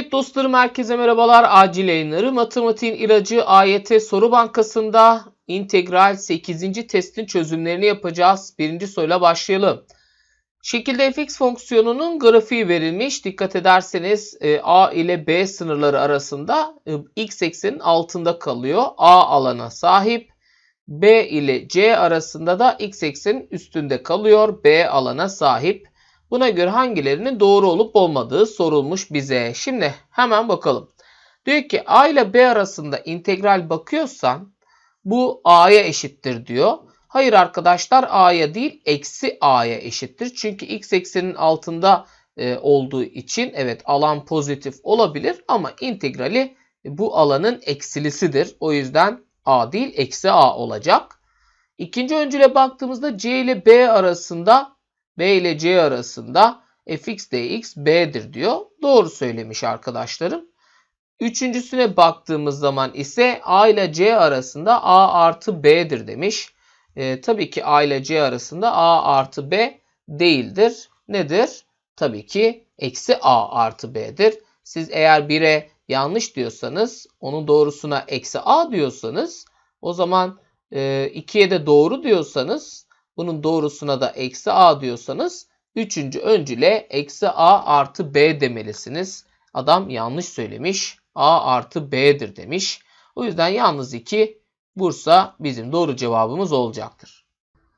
Evet dostlarım herkese merhabalar. Acil yayınları matematiğin ilacı AYT soru bankasında integral 8. testin çözümlerini yapacağız. Birinci soruyla başlayalım. Şekilde fx fonksiyonunun grafiği verilmiş. Dikkat ederseniz e, a ile b sınırları arasında e, x eksenin altında kalıyor. a alana sahip. b ile c arasında da x eksenin üstünde kalıyor. b alana sahip. Buna göre hangilerinin doğru olup olmadığı sorulmuş bize. Şimdi hemen bakalım. Diyor ki a ile b arasında integral bakıyorsan bu a'ya eşittir diyor. Hayır arkadaşlar a'ya değil eksi a'ya eşittir. Çünkü x eksenin altında e, olduğu için evet alan pozitif olabilir ama integrali bu alanın eksilisidir. O yüzden a değil eksi a olacak. İkinci öncüle baktığımızda c ile b arasında b ile c arasında fx dx b'dir diyor. Doğru söylemiş arkadaşlarım. Üçüncüsüne baktığımız zaman ise a ile c arasında a artı b'dir demiş. E, tabii ki a ile c arasında a artı b değildir. Nedir? Tabii ki eksi a artı b'dir. Siz eğer 1'e yanlış diyorsanız onun doğrusuna eksi a diyorsanız o zaman e, 2'ye de doğru diyorsanız bunun doğrusuna da eksi a diyorsanız üçüncü öncüle eksi a artı b demelisiniz. Adam yanlış söylemiş. a artı b'dir demiş. O yüzden yalnız 2 Bursa bizim doğru cevabımız olacaktır.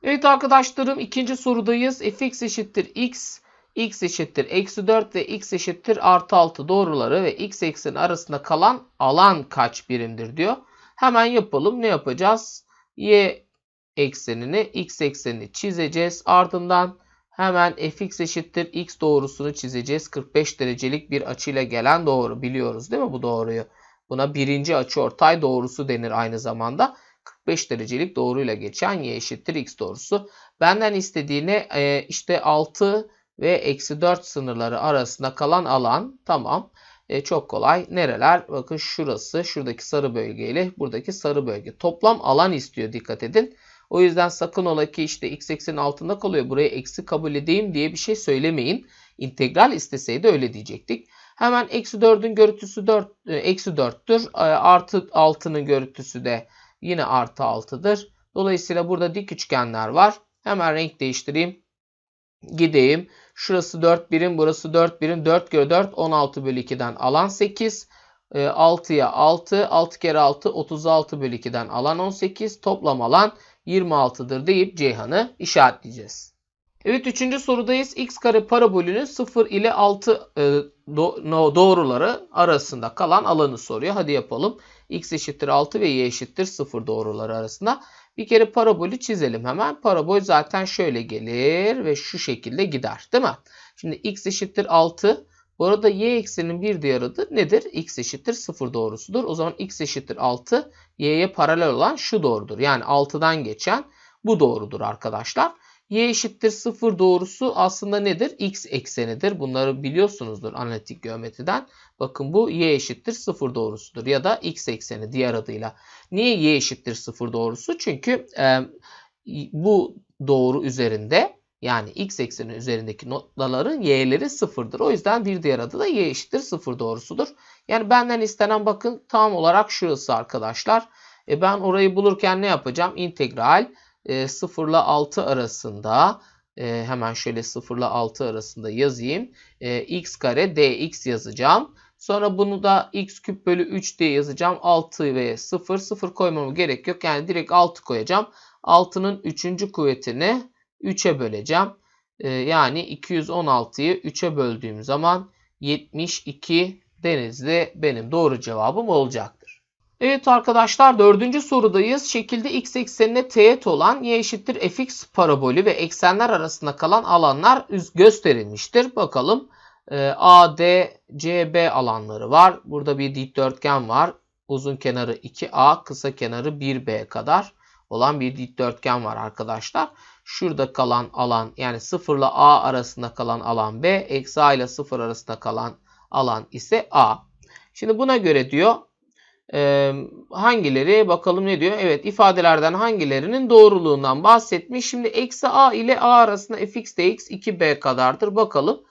Evet arkadaşlarım ikinci sorudayız. fx eşittir x, x eşittir eksi 4 ve x eşittir artı 6 doğruları ve x eksenin arasında kalan alan kaç birimdir diyor. Hemen yapalım. Ne yapacağız? y eksenini, x eksenini çizeceğiz. Ardından hemen fx eşittir x doğrusunu çizeceğiz. 45 derecelik bir açıyla gelen doğru biliyoruz değil mi bu doğruyu? Buna birinci açıortay doğrusu denir aynı zamanda. 45 derecelik doğruyla geçen y eşittir x doğrusu. Benden istediğine e, işte 6 ve eksi 4 sınırları arasında kalan alan tamam. E, çok kolay. Nereler? Bakın şurası. Şuradaki sarı bölgeyle buradaki sarı bölge. Toplam alan istiyor dikkat edin. O yüzden sakın ola ki işte x eksenin altında kalıyor. Buraya eksi kabul edeyim diye bir şey söylemeyin. İntegral isteseydi öyle diyecektik. Hemen eksi 4'ün görüntüsü 4, e, eksi 4'tür. E, artı 6'nın görüntüsü de yine artı 6'dır. Dolayısıyla burada dik üçgenler var. Hemen renk değiştireyim. Gideyim. Şurası 4 birim, burası 4 birim. 4 kere 4, 16 bölü 2'den alan 8. 6'ya 6, 6 kere 6, 36 bölü 2'den alan 18. Toplam alan 26'dır deyip Ceyhan'ı işaretleyeceğiz. Evet üçüncü sorudayız. X kare parabolünün 0 ile 6 e, do, no, doğruları arasında kalan alanı soruyor. Hadi yapalım. X eşittir 6 ve Y eşittir 0 doğruları arasında. Bir kere parabolü çizelim hemen. Parabol zaten şöyle gelir ve şu şekilde gider değil mi? Şimdi X eşittir 6. Bu arada Y eksenin bir diğer adı nedir? X eşittir 0 doğrusudur. O zaman X eşittir 6. Y'ye paralel olan şu doğrudur. Yani 6'dan geçen bu doğrudur arkadaşlar y eşittir 0 doğrusu aslında nedir? x eksenidir. Bunları biliyorsunuzdur analitik geometriden. Bakın bu y eşittir 0 doğrusudur ya da x ekseni diğer adıyla. Niye y eşittir 0 doğrusu? Çünkü e, bu doğru üzerinde yani x ekseni üzerindeki noktaların y'leri sıfırdır. O yüzden bir diğer adı da y eşittir 0 doğrusudur. Yani benden istenen bakın tam olarak şurası arkadaşlar. E ben orayı bulurken ne yapacağım? İntegral e, 0 ile 6 arasında e, hemen şöyle 0 ile 6 arasında yazayım. E, x kare dx yazacağım. Sonra bunu da x küp bölü 3 diye yazacağım. 6 ve 0. 0 koymama gerek yok. Yani direkt 6 koyacağım. 6'nın 3. kuvvetini 3'e böleceğim. E, yani 216'yı 3'e böldüğüm zaman 72 denizli benim doğru cevabım olacak. Evet arkadaşlar dördüncü sorudayız. Şekilde x eksenine teğet olan y eşittir fx parabolü ve eksenler arasında kalan alanlar gösterilmiştir. Bakalım e, A, D, C, B alanları var. Burada bir dikdörtgen var. Uzun kenarı 2A, kısa kenarı 1B kadar olan bir dikdörtgen var arkadaşlar. Şurada kalan alan yani 0 ile A arasında kalan alan B, eksi A ile 0 arasında kalan alan ise A. Şimdi buna göre diyor hangileri bakalım ne diyor? Evet ifadelerden hangilerinin doğruluğundan bahsetmiş. Şimdi eksi a ile a arasında fx dx 2b kadardır. Bakalım.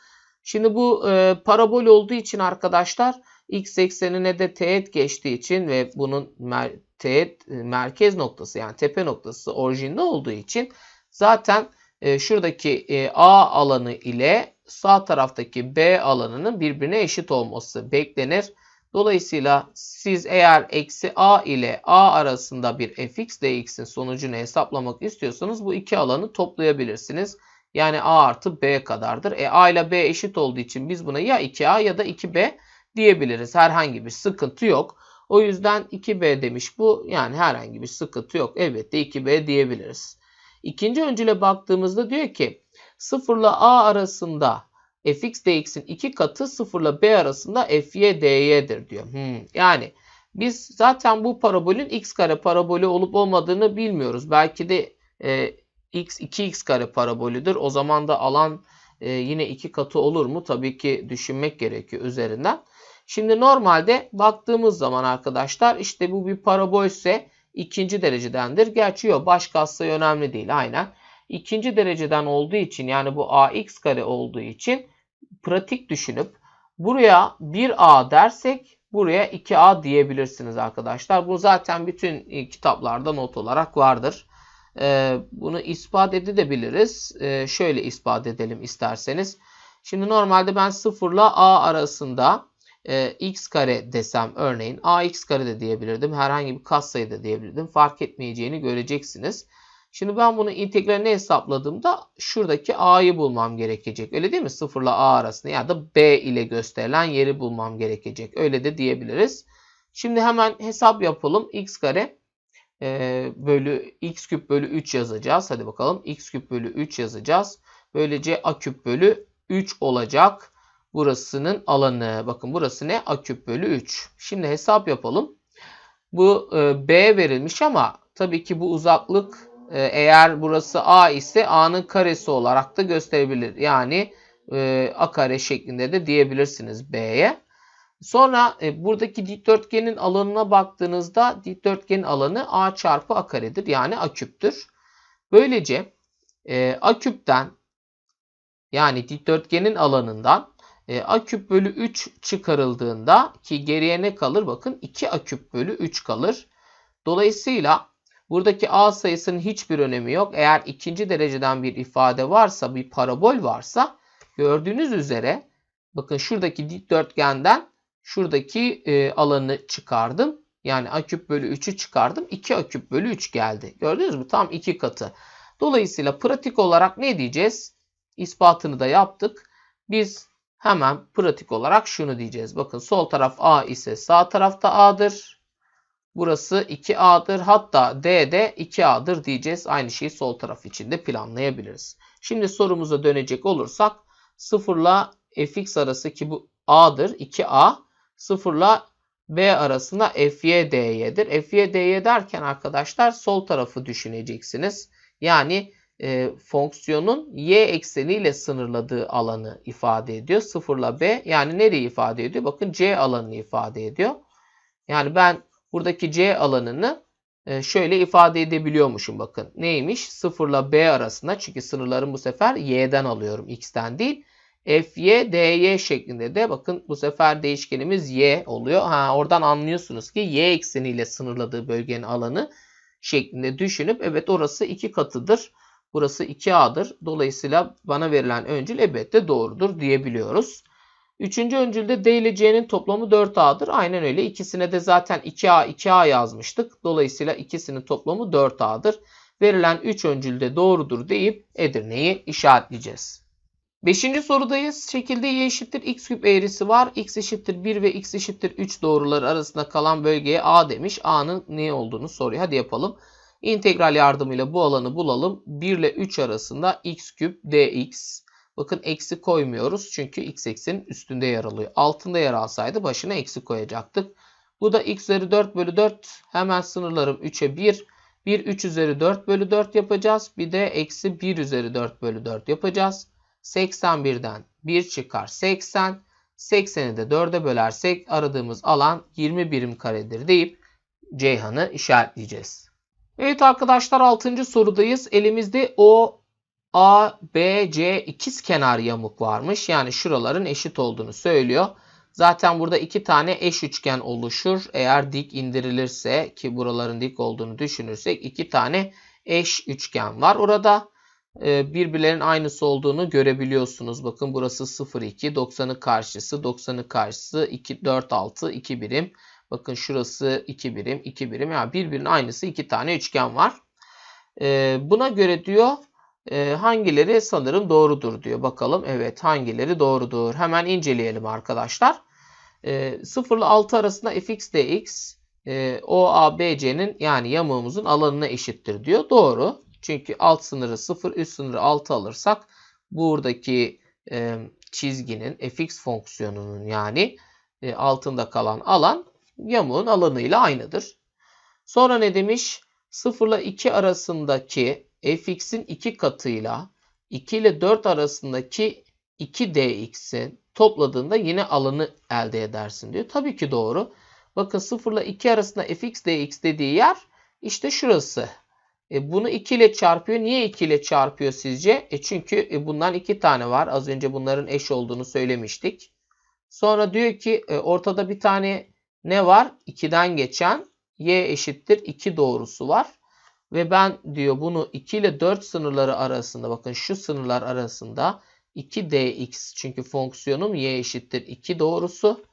Şimdi bu e, parabol olduğu için arkadaşlar x eksenine de teğet geçtiği için ve bunun mer teğet merkez noktası yani tepe noktası orijinde olduğu için zaten e, şuradaki e, A alanı ile sağ taraftaki B alanının birbirine eşit olması beklenir. Dolayısıyla siz eğer eksi A ile A arasında bir fx dx'in sonucunu hesaplamak istiyorsanız bu iki alanı toplayabilirsiniz. Yani A artı B kadardır. E A ile B eşit olduğu için biz buna ya 2A ya da 2B diyebiliriz. Herhangi bir sıkıntı yok. O yüzden 2B demiş bu. Yani herhangi bir sıkıntı yok. Elbette 2B diyebiliriz. İkinci öncüle baktığımızda diyor ki 0 ile A arasında fx dx'in iki katı 0 ile b arasında fy dy'dir diyor. Hmm. Yani biz zaten bu parabolün x kare parabolü olup olmadığını bilmiyoruz. Belki de e, x 2x kare parabolüdür. O zaman da alan e, yine iki katı olur mu? Tabii ki düşünmek gerekiyor üzerinden. Şimdi normalde baktığımız zaman arkadaşlar işte bu bir parabolse ikinci derecedendir. Gerçi yok baş katsayı önemli değil aynen. İkinci dereceden olduğu için yani bu ax kare olduğu için pratik düşünüp buraya 1a dersek buraya 2a diyebilirsiniz arkadaşlar. Bu zaten bütün e, kitaplarda not olarak vardır. Ee, bunu ispat edebiliriz. Ee, şöyle ispat edelim isterseniz. Şimdi normalde ben 0 ile a arasında e, x kare desem örneğin ax kare de diyebilirdim. Herhangi bir katsayı da diyebilirdim. Fark etmeyeceğini göreceksiniz. Şimdi ben bunu integralini hesapladığımda şuradaki a'yı bulmam gerekecek. Öyle değil mi? 0 ile a arasında ya da b ile gösterilen yeri bulmam gerekecek. Öyle de diyebiliriz. Şimdi hemen hesap yapalım. x kare e, bölü x küp bölü 3 yazacağız. Hadi bakalım. x küp bölü 3 yazacağız. Böylece a küp bölü 3 olacak. Burasının alanı. Bakın burası ne? a küp bölü 3. Şimdi hesap yapalım. Bu e, b verilmiş ama tabii ki bu uzaklık ee, eğer burası A ise A'nın karesi olarak da gösterebilir. Yani e, A kare şeklinde de diyebilirsiniz B'ye. Sonra e, buradaki dikdörtgenin alanına baktığınızda dikdörtgenin alanı A çarpı A karedir. Yani A küptür. Böylece e, A küpten yani dikdörtgenin alanından e, A küp bölü 3 çıkarıldığında ki geriye ne kalır? Bakın 2 A küp bölü 3 kalır. Dolayısıyla Buradaki a sayısının hiçbir önemi yok. Eğer ikinci dereceden bir ifade varsa, bir parabol varsa gördüğünüz üzere bakın şuradaki dikdörtgenden şuradaki e, alanı çıkardım. Yani a küp bölü 3'ü çıkardım. 2 a küp bölü 3 geldi. Gördünüz mü? Tam 2 katı. Dolayısıyla pratik olarak ne diyeceğiz? İspatını da yaptık. Biz hemen pratik olarak şunu diyeceğiz. Bakın sol taraf a ise sağ tarafta a'dır. Burası 2A'dır. Hatta D de 2A'dır diyeceğiz. Aynı şeyi sol taraf için de planlayabiliriz. Şimdi sorumuza dönecek olursak 0 ile fx arası ki bu A'dır. 2A. 0 ile B arasında fy dy'dir. fy dy derken arkadaşlar sol tarafı düşüneceksiniz. Yani e, fonksiyonun y ekseniyle sınırladığı alanı ifade ediyor. 0 ile B yani nereyi ifade ediyor? Bakın C alanını ifade ediyor. Yani ben buradaki C alanını e, şöyle ifade edebiliyormuşum bakın. Neymiş? 0 ile B arasında çünkü sınırlarım bu sefer y'den alıyorum x'ten değil. Fy dy şeklinde de bakın bu sefer değişkenimiz y oluyor. Ha oradan anlıyorsunuz ki y ekseniyle sınırladığı bölgenin alanı şeklinde düşünüp evet orası 2 katıdır. Burası 2a'dır. Dolayısıyla bana verilen öncül elbette doğrudur diyebiliyoruz. Üçüncü öncülde D ile C'nin toplamı 4A'dır. Aynen öyle. İkisine de zaten 2A 2A yazmıştık. Dolayısıyla ikisinin toplamı 4A'dır. Verilen 3 öncülde doğrudur deyip Edirne'yi işaretleyeceğiz. Beşinci sorudayız. Şekilde y eşittir x küp eğrisi var. x eşittir 1 ve x eşittir 3 doğruları arasında kalan bölgeye a demiş. a'nın ne olduğunu soruyor. Hadi yapalım. İntegral yardımıyla bu alanı bulalım. 1 ile 3 arasında x küp dx Bakın eksi koymuyoruz çünkü x eksenin üstünde yer alıyor. Altında yer alsaydı başına eksi koyacaktık. Bu da x üzeri 4 bölü 4. Hemen sınırlarım 3'e 1. 1 3 üzeri 4 bölü 4 yapacağız. Bir de eksi 1 üzeri 4 bölü 4 yapacağız. 81'den 1 çıkar 80. 80'i de 4'e bölersek aradığımız alan 20 birim karedir deyip Ceyhan'ı işaretleyeceğiz. Evet arkadaşlar 6. sorudayız. Elimizde o A, B, C ikiz kenar yamuk varmış. Yani şuraların eşit olduğunu söylüyor. Zaten burada iki tane eş üçgen oluşur. Eğer dik indirilirse ki buraların dik olduğunu düşünürsek iki tane eş üçgen var. Orada e, birbirlerinin aynısı olduğunu görebiliyorsunuz. Bakın burası 0, 2, 90'ın karşısı, 90'ın karşısı 2, 4, 6, 2 birim. Bakın şurası 2 birim, 2 birim. Yani birbirinin aynısı iki tane üçgen var. E, buna göre diyor e, hangileri sanırım doğrudur diyor. Bakalım evet hangileri doğrudur. Hemen inceleyelim arkadaşlar. E, 0 ile 6 arasında fx dx e, OABC'nin yani yamuğumuzun alanına eşittir diyor. Doğru. Çünkü alt sınırı 0 üst sınırı 6 alırsak buradaki e, çizginin fx fonksiyonunun yani e, altında kalan alan yamuğun alanıyla aynıdır. Sonra ne demiş? 0 ile 2 arasındaki fx'in 2 katıyla 2 ile 4 arasındaki 2dx'in topladığında yine alanı elde edersin diyor. Tabii ki doğru. Bakın 0 ile 2 arasında fx dx dediği yer işte şurası. E bunu 2 ile çarpıyor. Niye 2 ile çarpıyor sizce? E çünkü e bundan 2 tane var. Az önce bunların eş olduğunu söylemiştik. Sonra diyor ki e, ortada bir tane ne var? 2'den geçen y eşittir 2 doğrusu var. Ve ben diyor bunu 2 ile 4 sınırları arasında bakın şu sınırlar arasında 2dx çünkü fonksiyonum y eşittir 2 doğrusu.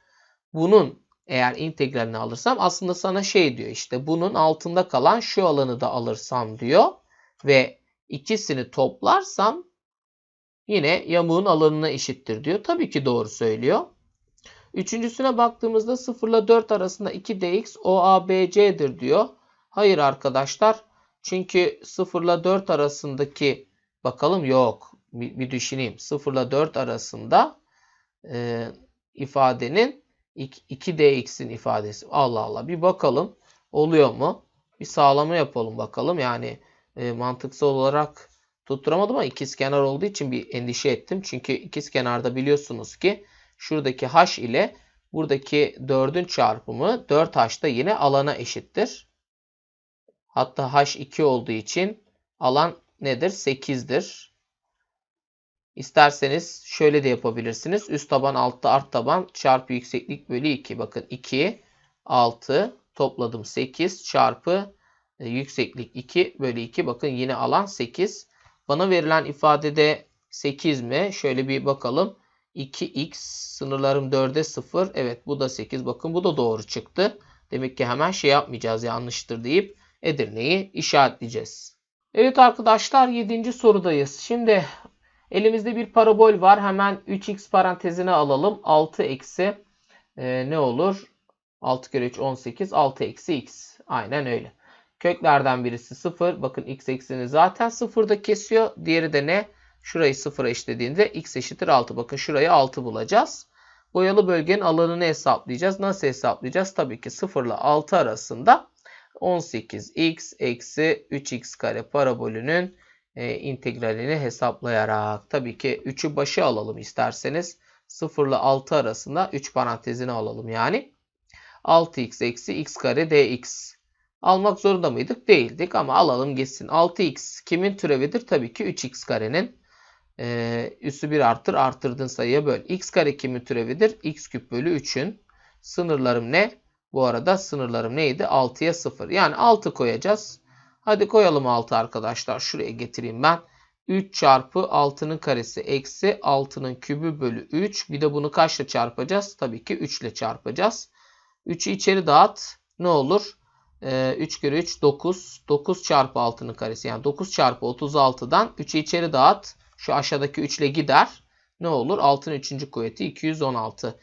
Bunun eğer integralini alırsam aslında sana şey diyor işte bunun altında kalan şu alanı da alırsam diyor. Ve ikisini toplarsam yine yamuğun alanına eşittir diyor. Tabii ki doğru söylüyor. Üçüncüsüne baktığımızda 0 ile 4 arasında 2dx OABC'dir diyor. Hayır arkadaşlar. Çünkü 0 ile 4 arasındaki bakalım yok. Bir, bir düşüneyim. 0 ile 4 arasında e, ifadenin 2dx'in ifadesi. Allah Allah bir bakalım. Oluyor mu? Bir sağlama yapalım bakalım. Yani e, mantıksal olarak tutturamadım ama ikiz kenar olduğu için bir endişe ettim. Çünkü ikiz kenarda biliyorsunuz ki şuradaki h ile buradaki 4'ün çarpımı 4h da yine alana eşittir. Hatta h 2 olduğu için alan nedir? 8'dir. İsterseniz şöyle de yapabilirsiniz. Üst taban altta art taban çarpı yükseklik bölü 2. Bakın 2, 6 topladım 8 çarpı e, yükseklik 2 bölü 2. Bakın yine alan 8. Bana verilen ifadede 8 mi? Şöyle bir bakalım. 2x sınırlarım 4'e 0. Evet bu da 8. Bakın bu da doğru çıktı. Demek ki hemen şey yapmayacağız yanlıştır deyip Edirne'yi işaretleyeceğiz. Evet arkadaşlar 7. sorudayız. Şimdi elimizde bir parabol var. Hemen 3x parantezine alalım. 6 eksi e, ne olur? 6 kere 3 18. 6 eksi x. Aynen öyle. Köklerden birisi 0. Bakın x ekseni zaten 0'da kesiyor. Diğeri de ne? Şurayı 0'a eşlediğinde x eşittir 6. Bakın şurayı 6 bulacağız. Boyalı bölgenin alanını hesaplayacağız. Nasıl hesaplayacağız? Tabii ki 0 ile 6 arasında 18x eksi 3x kare parabolünün e, integralini hesaplayarak. Tabii ki 3'ü başı alalım isterseniz. 0 ile 6 arasında 3 parantezini alalım yani. 6x eksi x kare dx. Almak zorunda mıydık? Değildik ama alalım gitsin. 6x kimin türevidir? Tabii ki 3x karenin. Ee, üssü 1 artır artırdığın sayıya böl. x kare kimin türevidir? x küp bölü 3'ün. Sınırlarım ne? Bu arada sınırlarım neydi? 6'ya 0. Yani 6 koyacağız. Hadi koyalım 6 arkadaşlar. Şuraya getireyim ben. 3 çarpı 6'nın karesi eksi 6'nın kübü bölü 3. Bir de bunu kaçla çarpacağız? Tabii ki 3 ile çarpacağız. 3'ü içeri dağıt. Ne olur? Ee, 3 kere 3 9. 9 çarpı 6'nın karesi. Yani 9 çarpı 36'dan 3'ü içeri dağıt. Şu aşağıdaki 3 ile gider. Ne olur? 6'nın 3. kuvveti 216.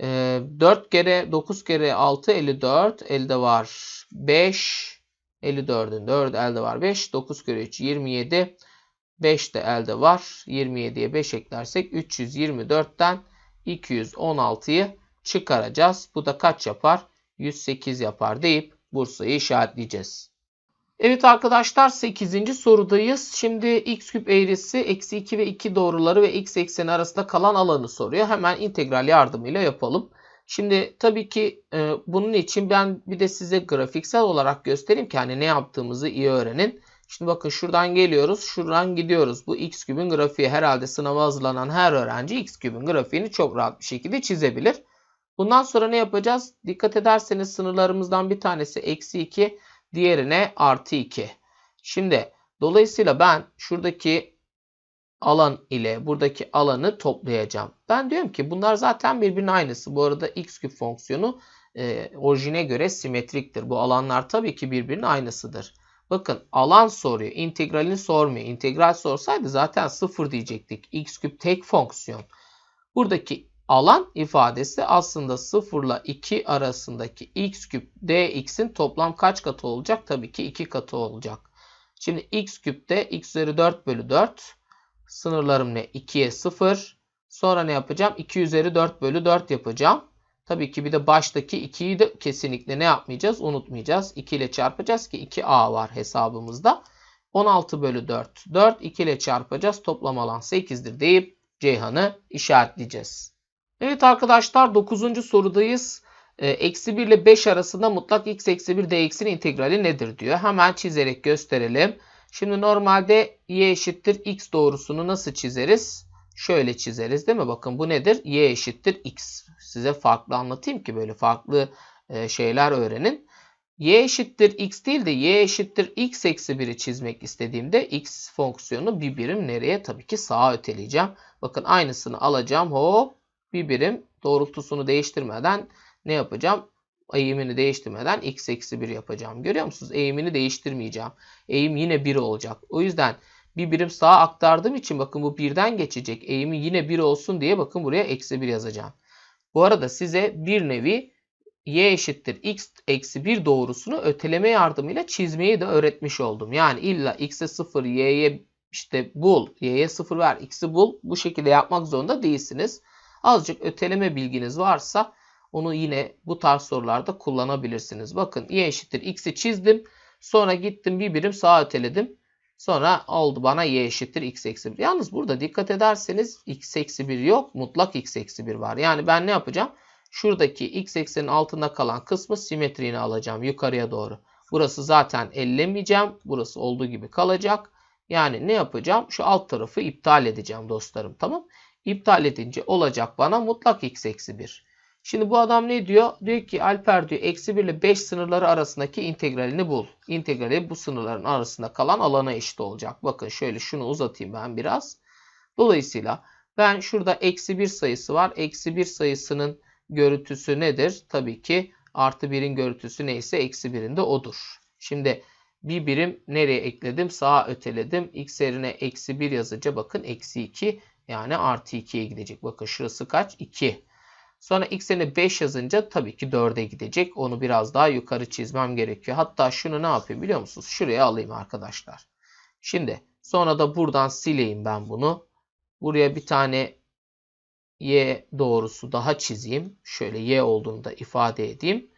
E, 4 kere 9 kere 6 54. Elde var 5. 54'ün 4 elde var 5. 9 kere 3 27. 5 de elde var. 27'ye 5 eklersek 324'ten 216'yı çıkaracağız. Bu da kaç yapar? 108 yapar deyip Bursa'yı işaretleyeceğiz. Evet arkadaşlar 8. sorudayız. Şimdi x küp eğrisi eksi 2 ve 2 doğruları ve x ekseni arasında kalan alanı soruyor. Hemen integral yardımıyla yapalım. Şimdi tabii ki e, bunun için ben bir de size grafiksel olarak göstereyim ki hani ne yaptığımızı iyi öğrenin. Şimdi bakın şuradan geliyoruz. Şuradan gidiyoruz. Bu x kübün grafiği herhalde sınava hazırlanan her öğrenci x kübün grafiğini çok rahat bir şekilde çizebilir. Bundan sonra ne yapacağız? Dikkat ederseniz sınırlarımızdan bir tanesi eksi 2. Diğerine artı 2. Şimdi dolayısıyla ben şuradaki alan ile buradaki alanı toplayacağım. Ben diyorum ki bunlar zaten birbirinin aynısı. Bu arada x küp fonksiyonu e, orijine göre simetriktir. Bu alanlar tabii ki birbirinin aynısıdır. Bakın alan soruyor. integralini sormuyor. İntegral sorsaydı zaten 0 diyecektik. x küp tek fonksiyon. Buradaki alan ifadesi aslında 0 ile 2 arasındaki x küp dx'in toplam kaç katı olacak? Tabii ki 2 katı olacak. Şimdi x küpte x üzeri 4 bölü 4. Sınırlarım ne? 2'ye 0. Sonra ne yapacağım? 2 üzeri 4 bölü 4 yapacağım. Tabii ki bir de baştaki 2'yi de kesinlikle ne yapmayacağız? Unutmayacağız. 2 ile çarpacağız ki 2a var hesabımızda. 16 bölü 4. 4 2 ile çarpacağız. Toplam alan 8'dir deyip Ceyhan'ı işaretleyeceğiz. Evet arkadaşlar 9. sorudayız. E, eksi 1 ile 5 arasında mutlak x eksi 1 dx'in integrali nedir diyor. Hemen çizerek gösterelim. Şimdi normalde y eşittir x doğrusunu nasıl çizeriz? Şöyle çizeriz değil mi? Bakın bu nedir? y eşittir x. Size farklı anlatayım ki böyle farklı e, şeyler öğrenin. y eşittir x değil de y eşittir x eksi 1'i çizmek istediğimde x fonksiyonu bir birim nereye? Tabii ki sağa öteleyeceğim. Bakın aynısını alacağım. Hop bir birim doğrultusunu değiştirmeden ne yapacağım? Eğimini değiştirmeden x eksi 1 yapacağım. Görüyor musunuz? Eğimini değiştirmeyeceğim. Eğim yine 1 olacak. O yüzden bir birim sağa aktardığım için bakın bu birden geçecek. Eğimi yine 1 olsun diye bakın buraya eksi 1 yazacağım. Bu arada size bir nevi y eşittir x eksi 1 doğrusunu öteleme yardımıyla çizmeyi de öğretmiş oldum. Yani illa x'e 0, y'ye işte bul, y'ye 0 ver, x'i bul. Bu şekilde yapmak zorunda değilsiniz. Azıcık öteleme bilginiz varsa onu yine bu tarz sorularda kullanabilirsiniz. Bakın y eşittir x'i çizdim. Sonra gittim bir birim sağa öteledim. Sonra oldu bana y eşittir x eksi 1. Yalnız burada dikkat ederseniz x eksi 1 yok. Mutlak x eksi 1 var. Yani ben ne yapacağım? Şuradaki x eksenin altında kalan kısmı simetriğini alacağım yukarıya doğru. Burası zaten ellemeyeceğim. Burası olduğu gibi kalacak. Yani ne yapacağım? Şu alt tarafı iptal edeceğim dostlarım. Tamam. İptal edince olacak bana mutlak x eksi 1. Şimdi bu adam ne diyor? Diyor ki Alper diyor eksi 1 ile 5 sınırları arasındaki integralini bul. İntegrali bu sınırların arasında kalan alana eşit olacak. Bakın şöyle şunu uzatayım ben biraz. Dolayısıyla ben şurada eksi 1 sayısı var. Eksi 1 sayısının görüntüsü nedir? Tabii ki artı 1'in görüntüsü neyse eksi 1'in de odur. Şimdi bir birim nereye ekledim? Sağa öteledim. X yerine eksi 1 yazınca bakın eksi 2 yani artı 2'ye gidecek. Bakın şurası kaç? 2. Sonra x yerine 5 yazınca tabii ki 4'e gidecek. Onu biraz daha yukarı çizmem gerekiyor. Hatta şunu ne yapayım biliyor musunuz? Şuraya alayım arkadaşlar. Şimdi sonra da buradan sileyim ben bunu. Buraya bir tane y doğrusu daha çizeyim. Şöyle y olduğunu da ifade edeyim.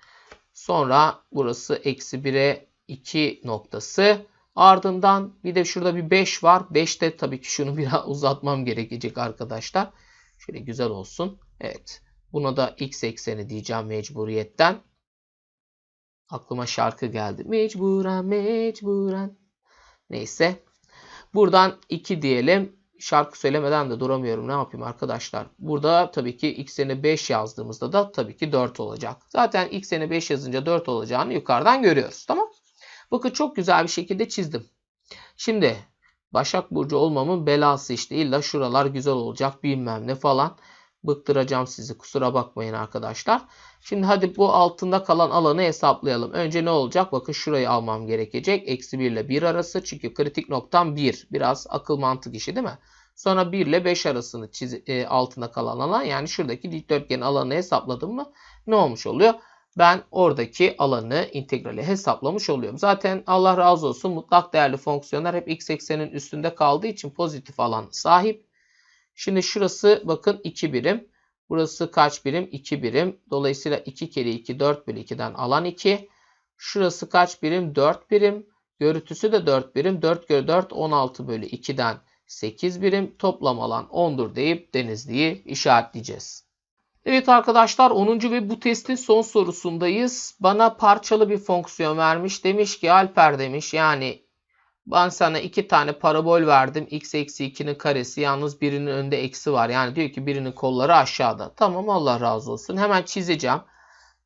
Sonra burası eksi 1'e 2 noktası. Ardından bir de şurada bir 5 var. 5'te tabii ki şunu biraz uzatmam gerekecek arkadaşlar. Şöyle güzel olsun. Evet. Buna da x ekseni diyeceğim mecburiyetten. Aklıma şarkı geldi. Mecburen mecburen. Neyse. Buradan 2 diyelim. Şarkı söylemeden de duramıyorum. Ne yapayım arkadaşlar? Burada tabii ki x yerine 5 yazdığımızda da tabii ki 4 olacak. Zaten x yerine 5 yazınca 4 olacağını yukarıdan görüyoruz. Tamam. Bakın çok güzel bir şekilde çizdim. Şimdi Başak Burcu olmamın belası işte. illa şuralar güzel olacak bilmem ne falan. Bıktıracağım sizi kusura bakmayın arkadaşlar. Şimdi hadi bu altında kalan alanı hesaplayalım. Önce ne olacak? Bakın şurayı almam gerekecek. Eksi 1 ile 1 arası. Çünkü kritik noktam 1. Biraz akıl mantık işi değil mi? Sonra 1 ile 5 arasını çiz e, altında kalan alan. Yani şuradaki dikdörtgen alanı hesapladım mı? Ne olmuş oluyor? Ben oradaki alanı integrali hesaplamış oluyorum. Zaten Allah razı olsun mutlak değerli fonksiyonlar hep x eksenin üstünde kaldığı için pozitif alan sahip. Şimdi şurası bakın 2 birim. Burası kaç birim? 2 birim. Dolayısıyla 2 kere 2 4 bölü 2'den alan 2. Şurası kaç birim? 4 birim. Görüntüsü de 4 birim. 4 kere 4 16 bölü 2'den 8 birim. Toplam alan 10'dur deyip denizliği işaretleyeceğiz. Evet arkadaşlar 10. ve bu testin son sorusundayız. Bana parçalı bir fonksiyon vermiş. Demiş ki Alper demiş yani Ben sana iki tane parabol verdim. x eksi 2'nin karesi. Yalnız birinin önünde eksi var. Yani diyor ki birinin kolları aşağıda. Tamam Allah razı olsun. Hemen çizeceğim.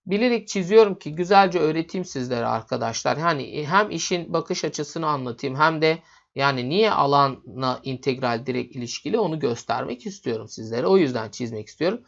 Bilerek çiziyorum ki güzelce öğreteyim sizlere arkadaşlar. Hani hem işin bakış açısını anlatayım hem de yani niye alanla integral direkt ilişkili onu göstermek istiyorum sizlere. O yüzden çizmek istiyorum.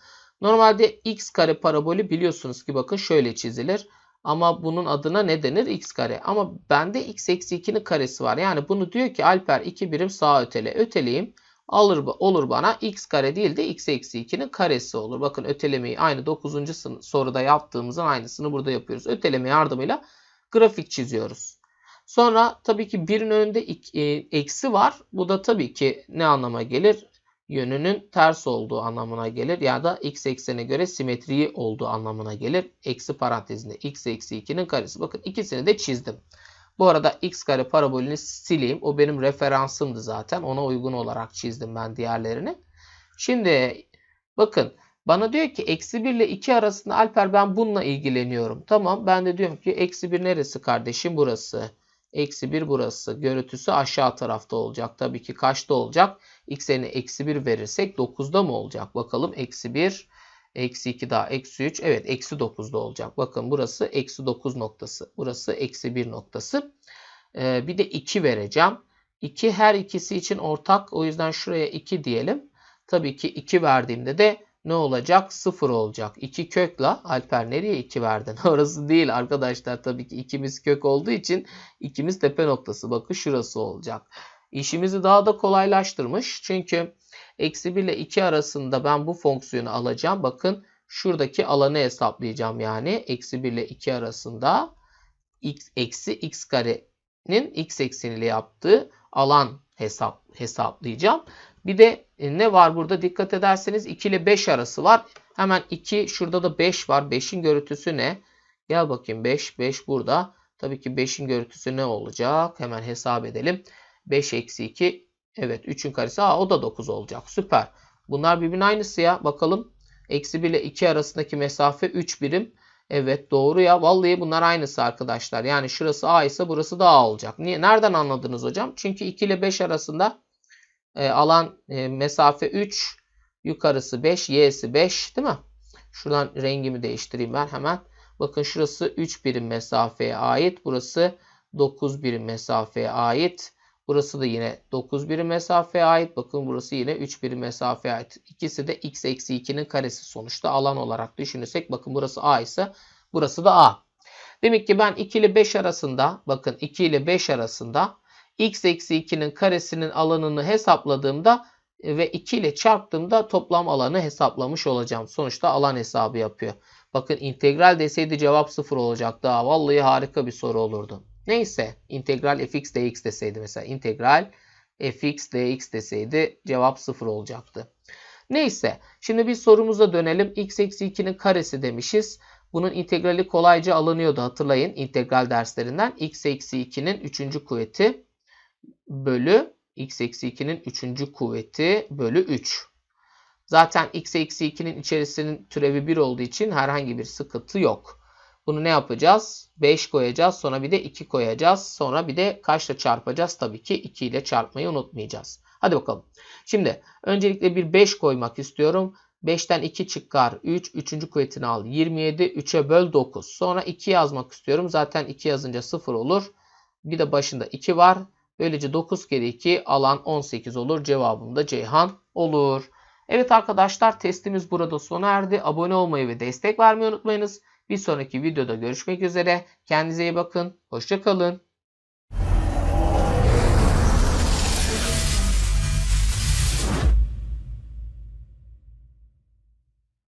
Normalde x kare parabolü biliyorsunuz ki bakın şöyle çizilir. Ama bunun adına ne denir? x kare. Ama bende x eksi 2'nin karesi var. Yani bunu diyor ki Alper 2 birim sağa ötele. Öteleyeyim. Alır, olur bana x kare değil de x eksi 2'nin karesi olur. Bakın ötelemeyi aynı 9. soruda yaptığımızın aynısını burada yapıyoruz. Öteleme yardımıyla grafik çiziyoruz. Sonra tabii ki birin önünde e, eksi var. Bu da tabii ki ne anlama gelir? Yönünün ters olduğu anlamına gelir. Ya da x eksene göre simetriyi olduğu anlamına gelir. Eksi parantezinde x eksi 2'nin karesi. Bakın ikisini de çizdim. Bu arada x kare parabolünü sileyim. O benim referansımdı zaten. Ona uygun olarak çizdim ben diğerlerini. Şimdi bakın bana diyor ki eksi 1 ile 2 arasında Alper ben bununla ilgileniyorum. Tamam ben de diyorum ki eksi 1 neresi kardeşim? Burası. Eksi 1 burası. Görüntüsü aşağı tarafta olacak. Tabii ki kaçta olacak? X'e eksi 1 verirsek 9'da mı olacak? Bakalım eksi 1 Eksi 2 daha eksi 3. Evet eksi 9'da olacak. Bakın burası eksi 9 noktası. Burası eksi 1 noktası. Ee, bir de 2 vereceğim. 2 her ikisi için ortak. O yüzden şuraya 2 diyelim. Tabii ki 2 verdiğimde de ne olacak? 0 olacak. 2 kökla Alper nereye 2 verdin? Orası değil arkadaşlar. Tabii ki ikimiz kök olduğu için ikimiz tepe noktası. Bakın şurası olacak. İşimizi daha da kolaylaştırmış. Çünkü eksi 1 ile 2 arasında ben bu fonksiyonu alacağım. Bakın şuradaki alanı hesaplayacağım yani. Eksi 1 ile 2 arasında x eksi x karenin x ekseniyle yaptığı alan hesap hesaplayacağım. Bir de e, ne var burada dikkat ederseniz 2 ile 5 arası var. Hemen 2 şurada da 5 var. 5'in görüntüsü ne? Gel bakayım 5 5 burada. Tabii ki 5'in görüntüsü ne olacak? Hemen hesap edelim. 5 eksi 2 evet 3'ün karesi Aa, o da 9 olacak. Süper. Bunlar birbirinin aynısı ya. Bakalım. Eksi 1 ile 2 arasındaki mesafe 3 birim. Evet doğru ya. Vallahi bunlar aynısı arkadaşlar. Yani şurası A ise burası da A olacak. Niye? Nereden anladınız hocam? Çünkü 2 ile 5 arasında e, alan e, mesafe 3. Yukarısı 5. Y'si 5 değil mi? Şuradan rengimi değiştireyim ben hemen. Bakın şurası 3 birim mesafeye ait. Burası 9 birim mesafeye ait. Burası da yine 9 birim mesafeye ait. Bakın burası yine 3 birim mesafeye ait. İkisi de x eksi 2'nin karesi sonuçta alan olarak düşünürsek. Bakın burası a ise burası da a. Demek ki ben 2 ile 5 arasında bakın 2 ile 5 arasında x eksi 2'nin karesinin alanını hesapladığımda ve 2 ile çarptığımda toplam alanı hesaplamış olacağım. Sonuçta alan hesabı yapıyor. Bakın integral deseydi cevap 0 olacaktı. Vallahi harika bir soru olurdu. Neyse integral fx dx deseydi mesela integral fx dx deseydi cevap 0 olacaktı. Neyse şimdi bir sorumuza dönelim. x eksi 2'nin karesi demişiz. Bunun integrali kolayca alınıyordu hatırlayın integral derslerinden. x eksi 2'nin 3. kuvveti bölü x eksi 2'nin 3. kuvveti bölü 3. Zaten x eksi 2'nin içerisinin türevi 1 olduğu için herhangi bir sıkıntı yok. Bunu ne yapacağız? 5 koyacağız. Sonra bir de 2 koyacağız. Sonra bir de kaçla çarpacağız? Tabii ki 2 ile çarpmayı unutmayacağız. Hadi bakalım. Şimdi öncelikle bir 5 koymak istiyorum. 5'ten 2 çıkar. 3. 3. kuvvetini al. 27. 3'e böl 9. Sonra 2 yazmak istiyorum. Zaten 2 yazınca 0 olur. Bir de başında 2 var. Böylece 9 kere 2 alan 18 olur. Cevabım da Ceyhan olur. Evet arkadaşlar testimiz burada sona erdi. Abone olmayı ve destek vermeyi unutmayınız. Bir sonraki videoda görüşmek üzere. Kendinize iyi bakın. Hoşçakalın.